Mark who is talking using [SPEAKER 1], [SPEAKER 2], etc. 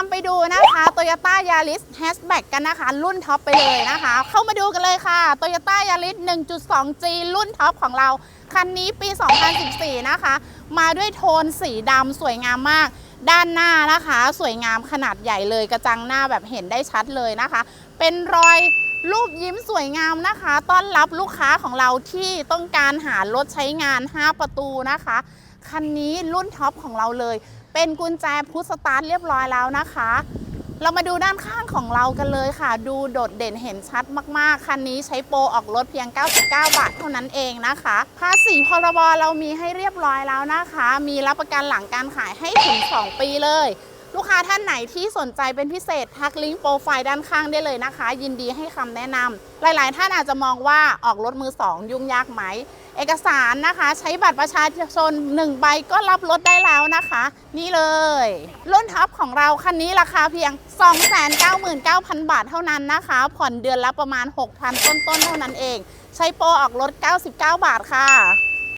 [SPEAKER 1] ามไปดูนะคะ Toyota Yaris Hatchback กันนะคะ รุ่นท็อปไปเลยนะคะ เข้ามาดูกันเลยค่ะ Toyota Yaris 1.2G รุ่นท็อปของเรา คันนี้ปี 2014 นะคะ มาด้วยโทนสีดำสวยงามมาก ด้านหน้านะคะ สวยงามขนาดใหญ่เลยกระจังหน้าแบบเห็นได้ชัดเลยนะคะ เป็นรอยรูปยิ้มสวยงามนะคะ ต้อนรับลูกค้าของเราที่ต้องการหารถใช้งาน 5 ประตูนะคะ คันนี้รุ่นท็อปของเราเลย เป็นกุญแจพุทสตาร์ทเรียบร้อยแล้วนะคะ เรามาดูด้านข้างของเรากันเลยค่ะ ดูโดดเด่นเห็นชัดมากๆ คันนี้ใช้โปรออกรถเพียง 99 บาทเท่านั้นเองนะคะ ภาษีพรบเรามีให้เรียบร้อยแล้วนะคะ มีรับประกันหลังการขายให้ถึง 2 ปีเลย ลูกค้าท่านไหนที่สนใจเป็นพิเศษทักลิงก์โปรไฟล์ด้านข้างได้เลยนะคะ ยินดีให้คำแนะนำหลาย ๆ ท่านอาจจะมองว่าออกรถมือ 2 ยุ่งยากไหม เอกสารนะคะ ใช้บัตรประชาชน 1 ใบก็รับรถได้แล้วนะคะ นี่เลย รุ่นท็อปของเราคันนี้ราคาเพียง 299,000 บาทเท่านั้นนะคะ ผ่อนเดือนละประมาณ 6,000 ต้น ๆ เท่านั้นเอง ใช้โปรออกรถ 99 บาทค่ะ